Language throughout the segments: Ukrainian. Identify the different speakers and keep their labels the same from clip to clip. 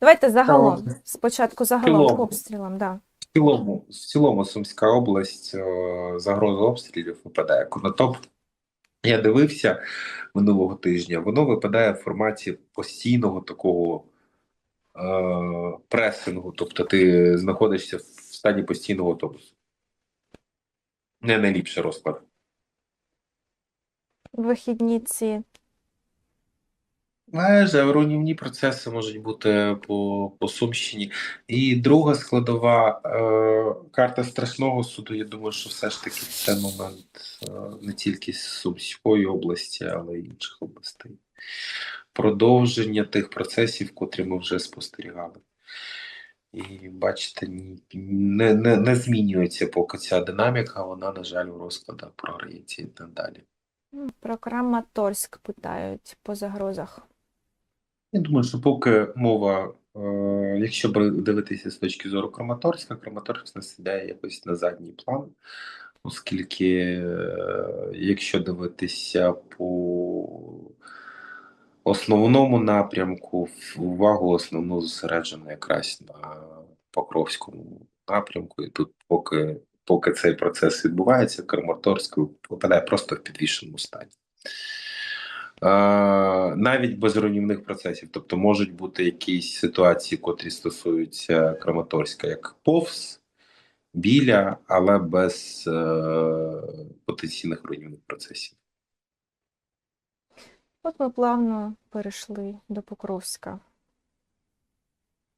Speaker 1: Давайте загалом. Спочатку загалом
Speaker 2: цілому.
Speaker 1: обстрілам, да.
Speaker 2: В цілому, в цілому Сумська область е, загроза обстрілів випадає. Конотоп, я дивився минулого тижня, воно випадає в форматі постійного такого е, пресингу, тобто ти знаходишся в стані постійного тонусу. Не найліпший розклад.
Speaker 1: Вихідні ці.
Speaker 2: Майже руйнівні процеси можуть бути по, по Сумщині. І друга складова е, карта страшного суду. Я думаю, що все ж таки це момент е, не тільки Сумської області, але й інших областей. Продовження тих процесів, котрі ми вже спостерігали. І бачите, не, не, не змінюється поки ця динаміка, вона, на жаль, у розкладах програється і надалі.
Speaker 1: М, Про Краматорськ питають по загрозах.
Speaker 2: Я думаю, що поки мова, е, якщо дивитися з точки зору Краматорська, Краматорськ не сідає якось на задній план, оскільки, е, якщо дивитися по основному напрямку, увагу основну зосереджено якраз на Покровському напрямку, і тут поки, поки цей процес відбувається, Краматорськ випадає просто в підвішеному стані. Е, навіть без руйнівних процесів, тобто можуть бути якісь ситуації, котрі стосуються Краматорська, як повз, біля, але без е, потенційних руйнівних процесів.
Speaker 1: От ми плавно перейшли до Покровська.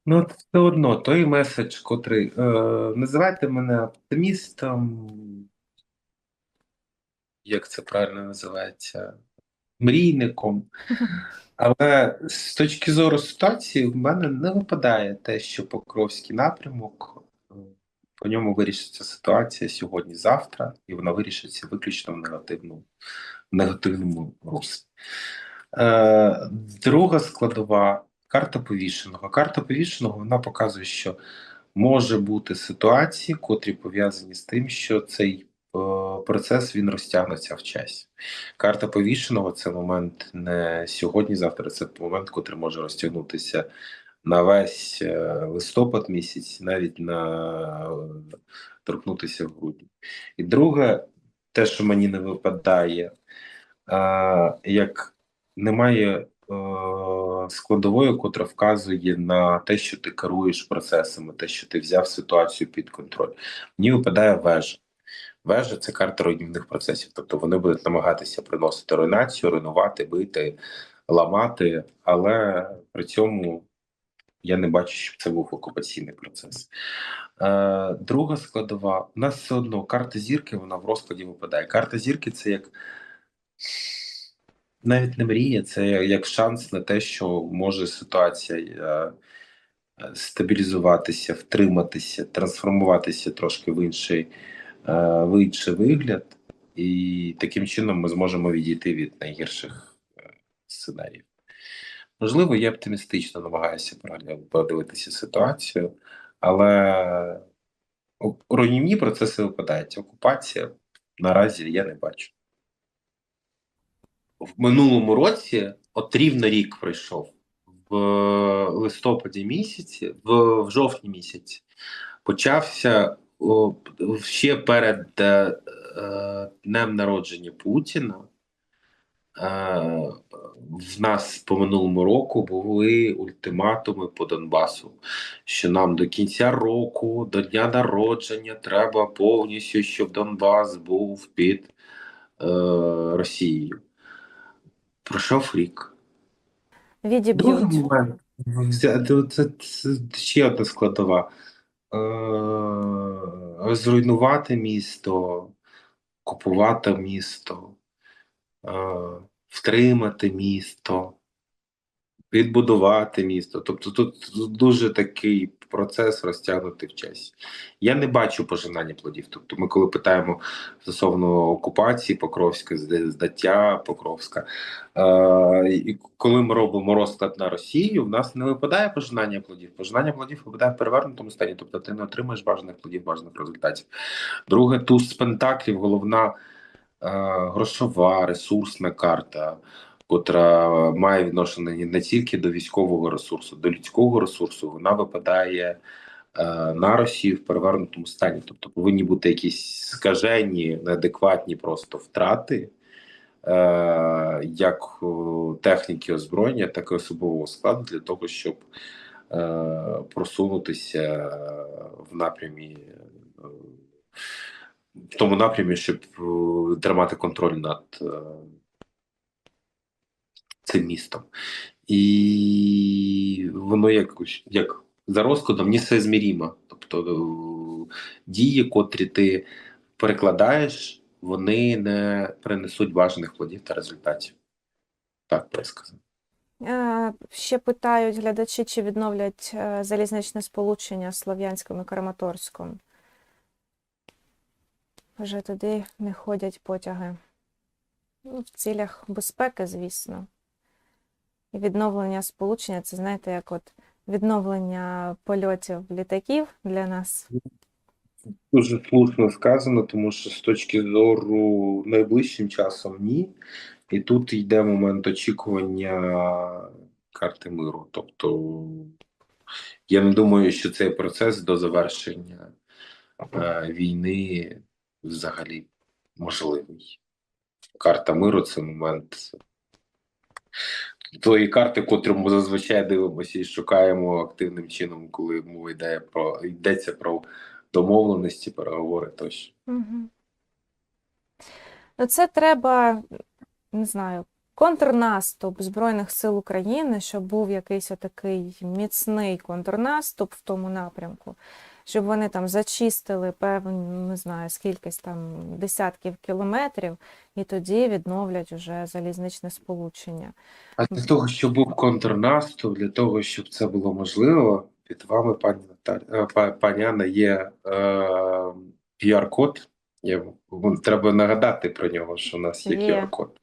Speaker 2: Ну, все одно той меседж, котрий е, називайте мене оптимістом, як це правильно називається, мрійником. Але з точки зору ситуації, в мене не випадає те, що Покровський напрямок, е, по ньому вирішиться ситуація сьогодні-завтра, і вона вирішиться виключно в негативному, в негативному руслі. Е, друга складова карта повішеного. Карта повішеного вона показує, що може бути ситуації, котрі пов'язані з тим, що цей процес він розтягнеться в часі. Карта повішеного це момент не сьогодні-завтра, це момент, котрий може розтягнутися на весь е, листопад місяць, навіть на торкнутися в грудні. І друге, те, що мені не випадає, е, як немає е, складової, котра вказує на те, що ти керуєш процесами, те, що ти взяв ситуацію під контроль. Мені випадає вежа. Вежа це карта руйнівних процесів, тобто вони будуть намагатися приносити руйнацію, руйнувати, бити, ламати, але при цьому я не бачу, щоб це був окупаційний процес. Е, друга складова, у нас все одно карта зірки, вона в розкладі випадає. Карта зірки це як навіть не мрія, це як шанс на те, що може ситуація е, стабілізуватися, втриматися, трансформуватися трошки в інший, в інший вигляд, і таким чином ми зможемо відійти від найгірших е, сценаріїв. Можливо, я оптимістично намагаюся подивитися ситуацію, але руйнівні процеси випадають. Окупація наразі я не бачу. В минулому році, от рівно рік пройшов, в листопаді місяці, в, в жовтні місяці, почався ще перед е, е, днем народження Путіна. Е, в нас по минулому року були ультиматуми по Донбасу, що нам до кінця року, до дня народження, треба повністю, щоб Донбас був під е, Росією. Пройшов рік.
Speaker 1: Відіб'ють.
Speaker 2: взяти це, це ще одна складова. Е, зруйнувати місто, купувати місто, е, втримати місто, відбудувати місто. Тобто тут дуже такий процес розтягнутий в часі. Я не бачу пожинання плодів. Тобто, ми, коли питаємо стосовно окупації Покровська, здаття Покровська, е, і коли ми робимо розклад на Росію, в нас не випадає пожинання плодів. Пожинання плодів випадає в перевернутому стані, тобто ти не отримаєш бажаних плодів, бажаних результатів. Друге, туз з пентаклів, головна е, грошова, ресурсна карта. Котра має відношення не тільки до військового ресурсу, до людського ресурсу, вона випадає е, на Росію в перевернутому стані. Тобто повинні бути якісь скажені, неадекватні просто втрати. е, Як техніки озброєння, так і особового складу для того, щоб е, просунутися в напрямі в тому напрямі, щоб тримати контроль над цим містом. І воно якось як за розкладом несоізміримо. Тобто е, дії, котрі ти перекладаєш, вони не принесуть бажаних плодів та результатів. Так я сказав.
Speaker 1: Е, Ще питають глядачі, чи відновлять е, залізничне сполучення з Слов'янськом і Краматорськом. Вже туди не ходять потяги. Ну, в цілях безпеки, звісно. І відновлення сполучення це, знаєте, як от відновлення польотів літаків для нас.
Speaker 2: Дуже слушно сказано, тому що з точки зору найближчим часом ні. І тут йде момент очікування карти миру. Тобто я не думаю, що цей процес до завершення е, війни взагалі можливий. Карта миру це момент тої карти, котру ми зазвичай дивимося і шукаємо активним чином, коли мова йде про йдеться про домовленості, переговори тощо.
Speaker 1: Угу. Ну, це треба, не знаю, контрнаступ Збройних сил України, щоб був якийсь отакий міцний контрнаступ в тому напрямку, щоб вони там зачистили певні, не знаю, скількись там десятків кілометрів, і тоді відновлять уже залізничне сполучення.
Speaker 2: А для того, щоб був контрнаступ, для того, щоб це було можливо, під вами, пані Наталі, е, па- пані Анна, є е, QR-код. Є, треба нагадати про нього, що у нас є,
Speaker 1: Є.
Speaker 2: QR-код.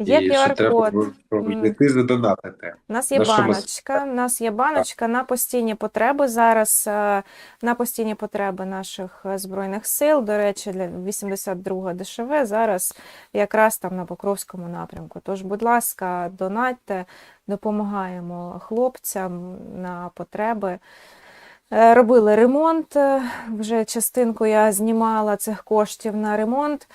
Speaker 1: Є QR-код.
Speaker 2: пробити задонатити.
Speaker 1: У нас є
Speaker 2: На
Speaker 1: баночка, у нас є баночка на постійні потреби зараз, е, на постійні потреби наших е, Збройних сил. До речі, для 82 ДШВ зараз якраз там на Покровському напрямку. Тож, будь ласка, донатьте, допомагаємо хлопцям на потреби. Е, Робили ремонт, вже частинку я знімала цих коштів на ремонт.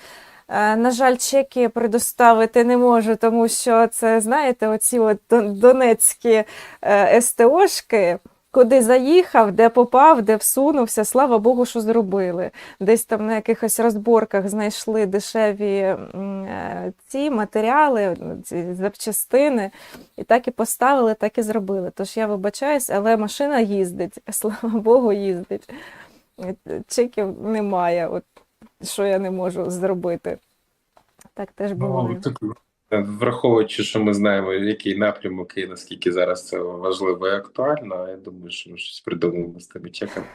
Speaker 1: Е, На жаль, чеки предоставити не можу, тому що це, знаєте, оці от донецькі е, СТОшки, куди заїхав, де попав, де всунувся, слава Богу, що зробили. Десь там на якихось розборках знайшли дешеві е, ці матеріали, ці запчастини, і так і поставили, так і зробили. Тож я вибачаюсь, але машина їздить, слава Богу, їздить. Чеків немає. От що я не можу зробити. Так теж буває.
Speaker 2: Ну, так, е, Враховуючи, що ми знаємо, який напрямок і наскільки зараз це важливо і актуально, я думаю, що ми щось придумаємо з тими чеками.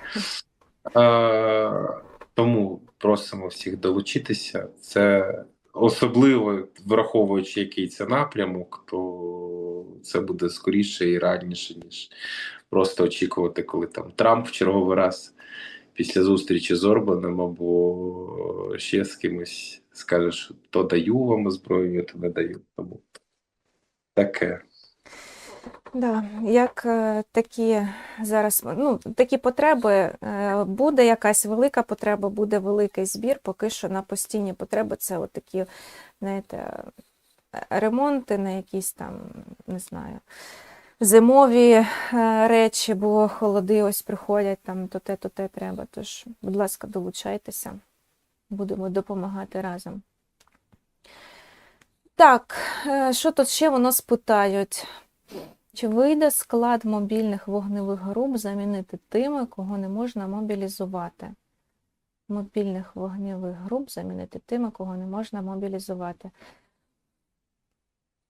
Speaker 2: Тому просимо всіх долучитися. Це особливо враховуючи, який це напрямок, то це буде скоріше і раніше, ніж просто очікувати, коли там Трамп в черговий раз після зустрічі з Орбаном або ще з кимось скаже, що то даю вам зброю, то не даю. Тому таке.
Speaker 1: Да, як е, такі зараз ну, такі потреби, е, буде якась велика потреба, буде великий збір. Поки що на постійні потреби це от такі, знаєте, е, ремонти на якісь там, не знаю, зимові е, речі, бо холоди ось приходять, там то те, то те треба. Тож, будь ласка, долучайтеся, будемо допомагати разом. Так, е, що тут ще воно спитають? Чи вийде склад мобільних вогневих груп замінити тими, кого не можна мобілізувати? Мобільних вогневих груп замінити тими, кого не можна мобілізувати.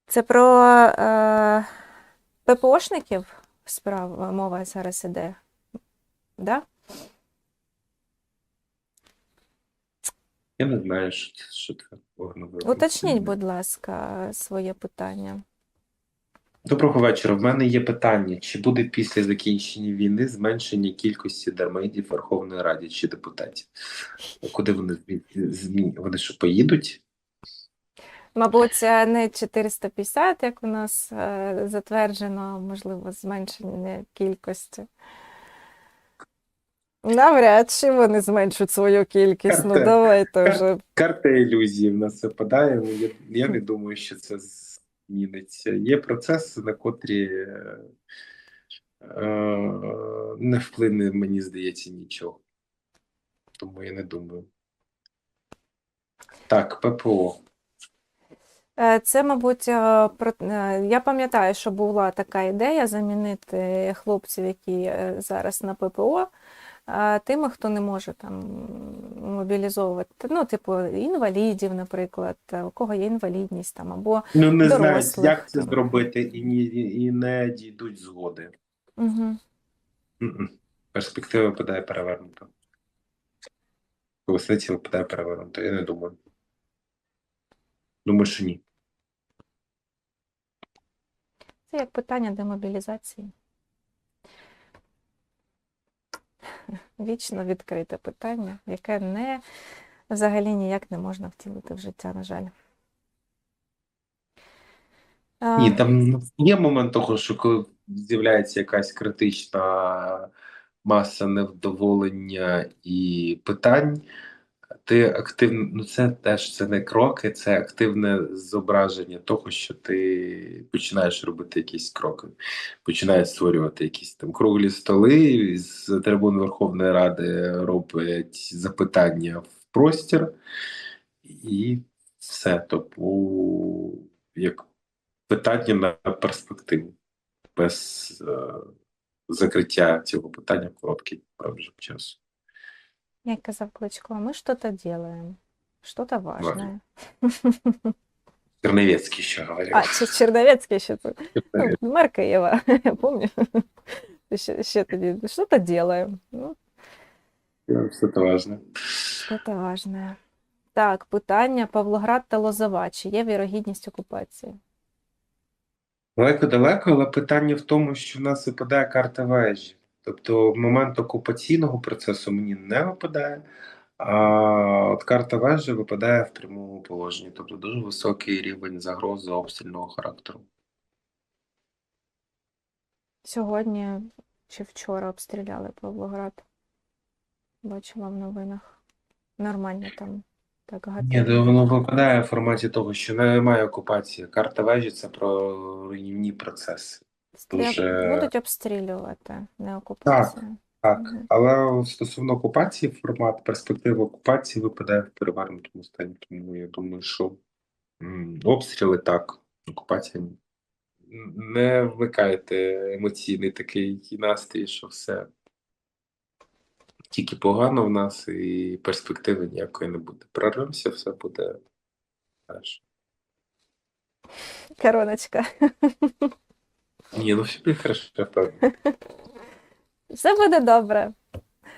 Speaker 1: Це про е, ППОшників справа мова зараз іде. Да?
Speaker 2: Я не знаю, що це, що це вогневе.
Speaker 1: Уточніть, будь ласка, своє питання.
Speaker 2: Доброго вечора. В мене є питання: чи буде після закінчення війни зменшення кількості дармейдів Верховної Раді чи депутатів? Куди вони змі... Вони що поїдуть?
Speaker 1: Мабуть, е, не 450, як у нас е, затверджено, можливо, зменшення кількості. Навряд чи вони зменшать свою кількість. Ну, давайте
Speaker 2: кар-
Speaker 1: вже.
Speaker 2: Карта ілюзії в нас випадає. ну, Я, я не думаю, що це зміниться. Є процеси, на котрі е, е, не вплине, мені здається, нічого. Тому я не думаю. Так, ППО.
Speaker 1: Е, Це, мабуть, е, е, я пам'ятаю, що була така ідея замінити хлопців, які зараз на ППО, тими, хто не може там мобілізовувати. Ну, типу, інвалідів, наприклад, у кого є інвалідність там, або
Speaker 2: Ну, не знають, як це зробити, і, і не дійдуть згоди.
Speaker 1: угу.
Speaker 2: Перспектива випадає перевернуто. Колесниця випадає перевернуто. Я не думаю. Думаю, що ні.
Speaker 1: Це як питання демобілізації. Вічно відкрите питання, яке не взагалі ніяк не можна втілити в життя, на жаль.
Speaker 2: Ні, там є момент того, що коли з'являється якась критична маса невдоволення і питань, ти активно, ну це теж це не кроки, це активне зображення того, що ти починаєш робити якісь кроки, починаєш створювати якісь там круглі столи з трибун Верховної Ради роблять запитання в простір, і все. Тобто, як питання на перспективу без е, закриття цього питання в короткий проміжок часу.
Speaker 1: Як казав Кличко, ми что-то делаем, что-то важное.
Speaker 2: Чернівецький ще говорив.
Speaker 1: А, чи Черновецький ще це. Ну, я пам'ятаю. Ще, ще тоді что-то делаем. Ну,
Speaker 2: Все це важне.
Speaker 1: что-то. Так, питання Павлоград та Лозова. Чи є вірогідність окупації?
Speaker 2: Далеко-далеко, але питання в тому, що в нас випадає карта вежі. Тобто момент окупаційного процесу мені не випадає, а от карта вежі випадає в прямому положенні. Тобто дуже високий рівень загрози обстрільного характеру.
Speaker 1: Сьогодні чи вчора обстріляли Павлоград. Бачила в новинах. Нормально там. Так
Speaker 2: Ні, то воно випадає в форматі того, що немає окупації. Карта вежі це про руйнівні процеси. Дуже-
Speaker 1: Будуть обстрілювати, не окупація.
Speaker 2: Так,
Speaker 1: Мгм.
Speaker 2: але стосовно окупації, формат перспективи окупації випадає в перевернутому стані. Тому я думаю, що обстріли так, окупація ні. Не вмикайте емоційний такий настрій, що все тільки погано в нас і перспективи ніякої не буде. Прорвемося, все буде теж.
Speaker 1: Короночка.
Speaker 2: Ні, ну буде хорошо, я.
Speaker 1: Все буде добре.